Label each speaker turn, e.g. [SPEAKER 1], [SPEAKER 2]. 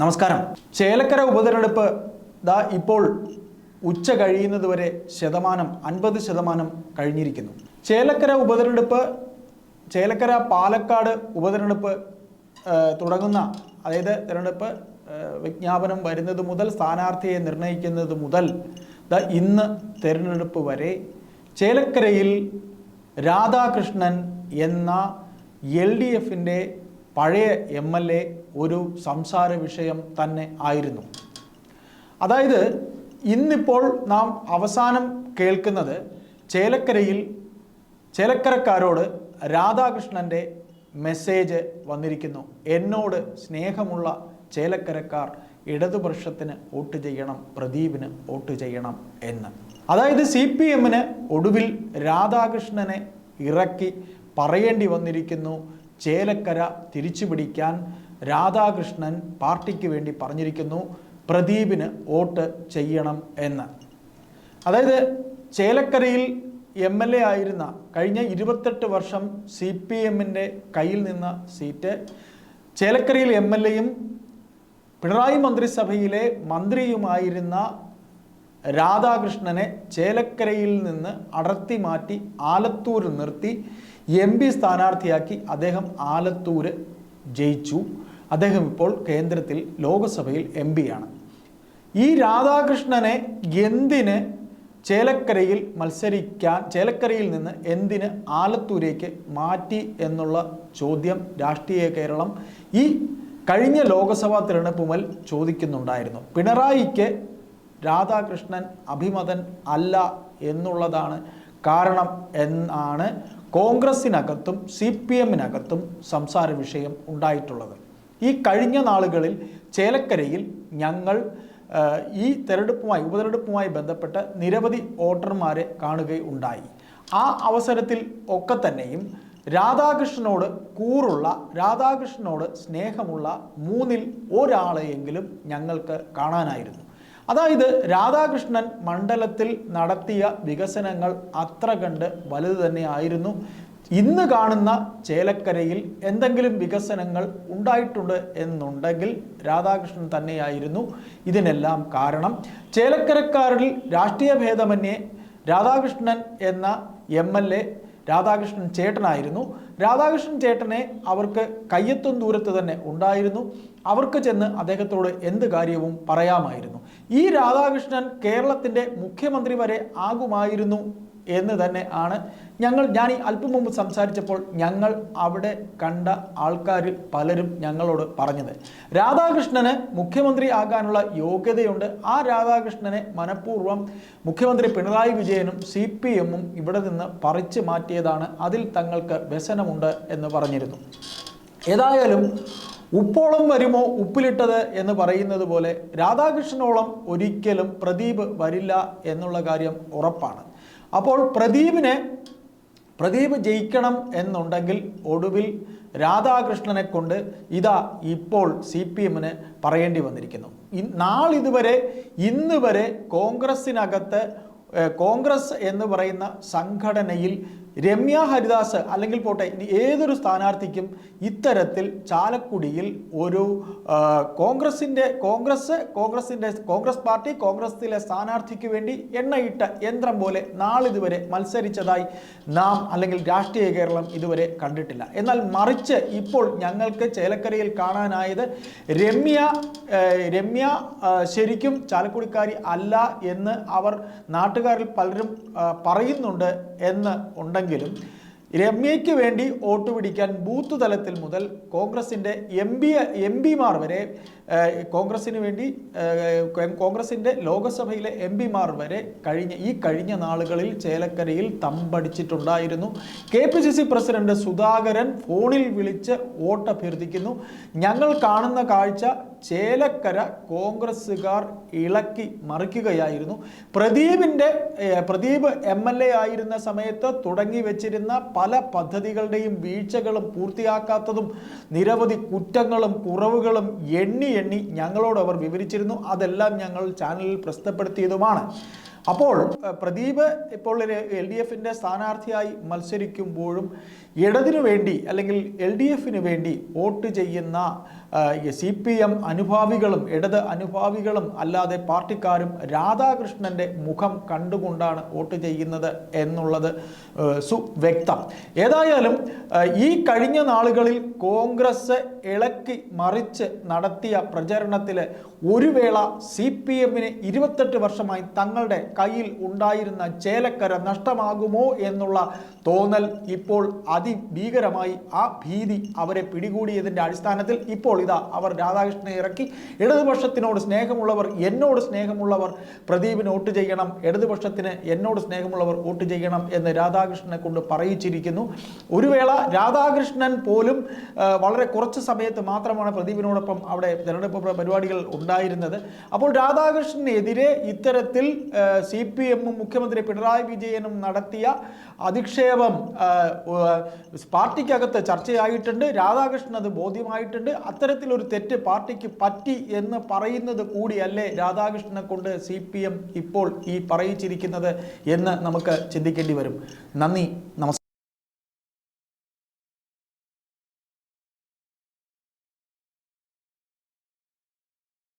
[SPEAKER 1] നമസ്കാരം. ചേലക്കര ഉപതെരഞ്ഞെടുപ്പ് ദാ ഇപ്പോൾ ഉച്ച കഴിയുന്നതുവരെ ശതമാനം അൻപത് ശതമാനം കഴിഞ്ഞിരിക്കുന്നു. ചേലക്കര ഉപതെരഞ്ഞെടുപ്പ് ചേലക്കര പാലക്കാട് ഉപതെരഞ്ഞെടുപ്പ് തുടങ്ങുന്ന അതായത് തിരഞ്ഞെടുപ്പ് വിജ്ഞാപനം വരുന്നത് മുതൽ സ്ഥാനാർത്ഥിയെ നിർണയിക്കുന്നത് മുതൽ ദ ഇന്ന് തിരഞ്ഞെടുപ്പ് വരെ ചേലക്കരയിൽ രാധാകൃഷ്ണൻ എന്ന എൽ ഡി എഫിന്റെ പഴയ എം എൽ എ ഒരു സംസാര വിഷയം തന്നെ ആയിരുന്നു. അതായത് ഇന്നിപ്പോൾ നാം അവസാനം കേൾക്കുന്നത് ചേലക്കരയിൽ ചേലക്കരക്കാരോട് രാധാകൃഷ്ണന്റെ മെസ്സേജ് വന്നിരിക്കുന്നു. എന്നോട് സ്നേഹമുള്ള ചേലക്കരക്കാർ ഇടതുപക്ഷത്തിന് വോട്ട് ചെയ്യണം പ്രദീപിന് വോട്ട് ചെയ്യണം എന്ന്. അതായത് സി പി എമ്മിന് ഒടുവിൽ രാധാകൃഷ്ണനെ ഇറക്കി പറയേണ്ടി വന്നിരിക്കുന്നു. ചേലക്കര തിരിച്ചുപിടിക്കാൻ രാധാകൃഷ്ണൻ പാർട്ടിക്ക് വേണ്ടി പറഞ്ഞിരിക്കുന്നു. പ്രദീപിന് വോട്ട് ചെയ്യണം എന്ന്. അതായത് ചേലക്കരയിൽ എം എൽ എ ആയിരുന്ന കഴിഞ്ഞ ഇരുപത്തെട്ട് വർഷം സി പി എമ്മിന്റെ കയ്യിൽ നിന്ന സീറ്റ്. ചേലക്കരയിൽ എം എൽ എയും പിണറായി മന്ത്രിസഭയിലെ മന്ത്രിയുമായിരുന്ന രാധാകൃഷ്ണനെ ചേലക്കരയിൽ നിന്ന് അടർത്തി മാറ്റി ആലത്തൂർ നിർത്തി എം പി സ്ഥാനാർത്ഥിയാക്കി അദ്ദേഹം ആലത്തൂർ ജയിച്ചു. അദ്ദേഹം ഇപ്പോൾ കേന്ദ്രത്തിൽ ലോകസഭയിൽ എം ആണ്. ഈ രാധാകൃഷ്ണനെ എന്തിന് ചേലക്കരയിൽ മത്സരിക്കാൻ ചേലക്കരയിൽ നിന്ന് എന്തിന് ആലത്തൂരേക്ക് മാറ്റി എന്നുള്ള ചോദ്യം രാഷ്ട്രീയ കേരളം ഈ കഴിഞ്ഞ ലോക്സഭാ തിരഞ്ഞെടുപ്പ് ചോദിക്കുന്നുണ്ടായിരുന്നു. പിണറായിക്ക് രാധാകൃഷ്ണൻ അഭിമതൻ അല്ല എന്നുള്ളതാണ് കാരണം എന്നാണ് കോൺഗ്രസിനകത്തും സി പി എമ്മിനകത്തും സംസാര വിഷയം ഉണ്ടായിട്ടുള്ളത്. ഈ കഴിഞ്ഞ നാളുകളിൽ ചേലക്കരയിൽ ഞങ്ങൾ ഈ തെരഞ്ഞെടുപ്പുമായി ഉപതെരഞ്ഞെടുപ്പുമായി ബന്ധപ്പെട്ട് നിരവധി വോട്ടർമാരെ കാണുകയുണ്ടായി. ആ അവസരത്തിൽ ഒക്കെ തന്നെയും രാധാകൃഷ്ണനോട് കൂറുള്ള രാധാകൃഷ്ണനോട് സ്നേഹമുള്ള മൂന്നിൽ ഒരാളെയെങ്കിലും ഞങ്ങൾക്ക് കാണാനായിരുന്നു. അതായത് രാധാകൃഷ്ണൻ മണ്ഡലത്തിൽ നടത്തിയ വികസനങ്ങൾ അത്ര കണ്ട് വലുത് തന്നെയായിരുന്നു. ഇന്ന് കാണുന്ന ചേലക്കരയിൽ എന്തെങ്കിലും വികസനങ്ങൾ ഉണ്ടായിട്ടുണ്ട് എന്നുണ്ടെങ്കിൽ രാധാകൃഷ്ണൻ തന്നെയായിരുന്നു ഇതിനെല്ലാം കാരണം. ചേലക്കരക്കാരിൽ രാഷ്ട്രീയ ഭേദമന്യേ രാധാകൃഷ്ണൻ എന്ന എം എൽ എ രാധാകൃഷ്ണൻ ചേട്ടനായിരുന്നു. രാധാകൃഷ്ണൻ ചേട്ടനെ അവർക്ക് കയ്യെത്തും ദൂരത്ത് തന്നെ ഉണ്ടായിരുന്നു. അവർക്ക് ചെന്ന് അദ്ദേഹത്തോട് എന്ത് കാര്യവും പറയാമായിരുന്നു. ഈ രാധാകൃഷ്ണൻ കേരളത്തിന്റെ മുഖ്യമന്ത്രി വരെ ആകുമായിരുന്നു എന്ന് തന്നെ ആണ് ഞങ്ങൾ ഞാൻ ഈ അല്പം മുമ്പ് സംസാരിച്ചപ്പോൾ ഞങ്ങൾ അവിടെ കണ്ട ആൾക്കാരിൽ പലരും ഞങ്ങളോട് പറഞ്ഞത്. രാധാകൃഷ്ണന് മുഖ്യമന്ത്രി ആകാനുള്ള യോഗ്യതയുണ്ട്. ആ രാധാകൃഷ്ണനെ മനഃപൂർവം മുഖ്യമന്ത്രി പിണറായി വിജയനും സി പി എമ്മും ഇവിടെ നിന്ന് പറിച്ചു മാറ്റിയതാണ്. അതിൽ തങ്ങൾക്ക് വ്യസനമുണ്ട് എന്ന് പറഞ്ഞിരുന്നു. ഏതായാലും ഉപ്പോളം വരുമോ ഉപ്പിലിട്ടത് എന്ന് പറയുന്നത് പോലെ രാധാകൃഷ്ണനോളം ഒരിക്കലും പ്രദീപ് വരില്ല എന്നുള്ള കാര്യം ഉറപ്പാണ്. അപ്പോൾ പ്രദീപിനെ പ്രദീപ് ജയിക്കണം എന്നുണ്ടെങ്കിൽ ഒടുവിൽ രാധാകൃഷ്ണനെ കൊണ്ട് ഇതാ ഇപ്പോൾ സി പി എമ്മിന് പറയേണ്ടി വന്നിരിക്കുന്നു. നാളിതുവരെ ഇന്ന് വരെ കോൺഗ്രസിനകത്ത് കോൺഗ്രസ് എന്ന് പറയുന്ന സംഘടനയിൽ രമ്യ ഹരിദാസ് അല്ലെങ്കിൽ പോട്ടെ ഇനി ഏതൊരു സ്ഥാനാർത്ഥിക്കും ഇത്തരത്തിൽ ചാലക്കുടിയിൽ ഒരു കോൺഗ്രസിന്റെ കോൺഗ്രസ് കോൺഗ്രസിന്റെ കോൺഗ്രസ് പാർട്ടി കോൺഗ്രസിലെ സ്ഥാനാർത്ഥിക്ക് വേണ്ടി എണ്ണയിട്ട യന്ത്രം പോലെ നാളിതുവരെ മത്സരിച്ചതായി നാം അല്ലെങ്കിൽ രാഷ്ട്രീയ കേരളം ഇതുവരെ കണ്ടിട്ടില്ല. എന്നാൽ മറിച്ച് ഇപ്പോൾ ഞങ്ങൾക്ക് ചേലക്കരയിൽ കാണാനായത് രമ്യ രമ്യ ശരിക്കും ചാലക്കുടിക്കാരി അല്ല എന്ന് അവർ നാട്ടുകാരിൽ പലരും പറയുന്നുണ്ട് എന്ന് ഉണ്ടെങ്കിലും രമ്യയ്ക്ക് വേണ്ടി വോട്ട് പിടിക്കാൻ ബൂത്ത് തലത്തിൽ മുതൽ കോൺഗ്രസിന്റെ എം പി എം പിമാർ വരെ കോൺഗ്രസിന് വേണ്ടി കോൺഗ്രസിന്റെ ലോകസഭയിലെ എം പിമാർ വരെ കഴിഞ്ഞ ഈ കഴിഞ്ഞ നാളുകളിൽ ചേലക്കരയിൽ തമ്പടിച്ചിട്ടുണ്ടായിരുന്നു. K P C C president Sudhakaran ഫോണിൽ വിളിച്ച് വോട്ട് അഭ്യർത്ഥിക്കുന്നു ഞങ്ങൾ കാണുന്ന കാഴ്ച ചേലക്കര കോൺഗ്രസ്സുകാർ ഇളക്കി മറിക്കുകയായിരുന്നു. പ്രദീപിന്റെ പ്രദീപ് എം എൽ എ ആയിരുന്ന സമയത്ത് തുടങ്ങി വെച്ചിരുന്ന പല പദ്ധതികളുടെയും വീഴ്ചകളും പൂർത്തിയാക്കാത്തതും നിരവധി കുറ്റങ്ങളും കുറവുകളും എണ്ണി എണ്ണി ഞങ്ങളോട് അവർ വിവരിച്ചിരുന്നു. അതെല്ലാം ഞങ്ങൾ ചാനലിൽ പ്രസിദ്ധപ്പെടുത്തിയതുമാണ് അപ്പോൾ പ്രദീപ് ഇപ്പോൾ എൽ ഡി എഫിന്റെ സ്ഥാനാർത്ഥിയായി മത്സരിക്കുമ്പോഴും ഇടതിനു വേണ്ടി അല്ലെങ്കിൽ എൽ ഡി എഫിന് വേണ്ടി വോട്ട് ചെയ്യുന്ന സി പി എം അനുഭാവികളും ഇടത് അനുഭാവികളും അല്ലാതെ പാർട്ടിക്കാരും രാധാകൃഷ്ണന്റെ മുഖം കണ്ടുകൊണ്ടാണ് വോട്ട് ചെയ്യുന്നത് എന്നുള്ളത് സുവ്യക്തം. ഏതായാലും ഈ കഴിഞ്ഞ നാളുകളിൽ കോൺഗ്രസ് ഇളക്കി മറിച്ച് നടത്തിയ പ്രചരണത്തിൽ ഒരു വേള സി പി എമ്മിന് ഇരുപത്തെട്ട് വർഷമായി തങ്ങളുടെ കയ്യിൽ ഉണ്ടായിരുന്ന ചേലക്കര നഷ്ടമാകുമോ എന്നുള്ള തോന്നൽ ഇപ്പോൾ അതിഭീകരമായി ആ ഭീതി അവരെ പിടികൂടിയതിന്റെ അടിസ്ഥാനത്തിൽ ഇപ്പോൾ ഇതാ അവർ രാധാകൃഷ്ണനെ ഇറക്കി. ഇടതുപക്ഷത്തിനോട് സ്നേഹമുള്ളവർ എന്നോട് സ്നേഹമുള്ളവർ പ്രദീപിന് വോട്ട് ചെയ്യണം. ഇടതുപക്ഷത്തിന് എന്നോട് സ്നേഹമുള്ളവർ വോട്ട് ചെയ്യണം എന്ന് രാധാകൃഷ്ണനെ കൊണ്ട് പറയിച്ചിരിക്കുന്നു. ഒരു വേള രാധാകൃഷ്ണൻ പോലും വളരെ കുറച്ച് സമയത്ത് മാത്രമാണ് പ്രദീപിനോടൊപ്പം അവിടെ തെരഞ്ഞെടുപ്പ് പരിപാടികൾ ഉണ്ടായിരുന്നത്. അപ്പോൾ രാധാകൃഷ്ണനെതിരെ ഇത്തരത്തിൽ സി പി എമ്മും മുഖ്യമന്ത്രി പിണറായി വിജയനും നടത്തിയ അധിക്ഷേപം പാർട്ടിക്കകത്ത് ചർച്ചയായിട്ടുണ്ട്. രാധാകൃഷ്ണൻ അത് ബോധ്യമായിട്ടുണ്ട്. അത്തരത്തിലൊരു തെറ്റ് പാർട്ടിക്ക് പറ്റി എന്ന് പറയുന്നത് കൂടിയല്ലേ രാധാകൃഷ്ണനെ കൊണ്ട് സി ഇപ്പോൾ ഈ പറയിച്ചിരിക്കുന്നത് എന്ന് നമുക്ക് ചിന്തിക്കേണ്ടി വരും. നന്ദി നമസ്കാരം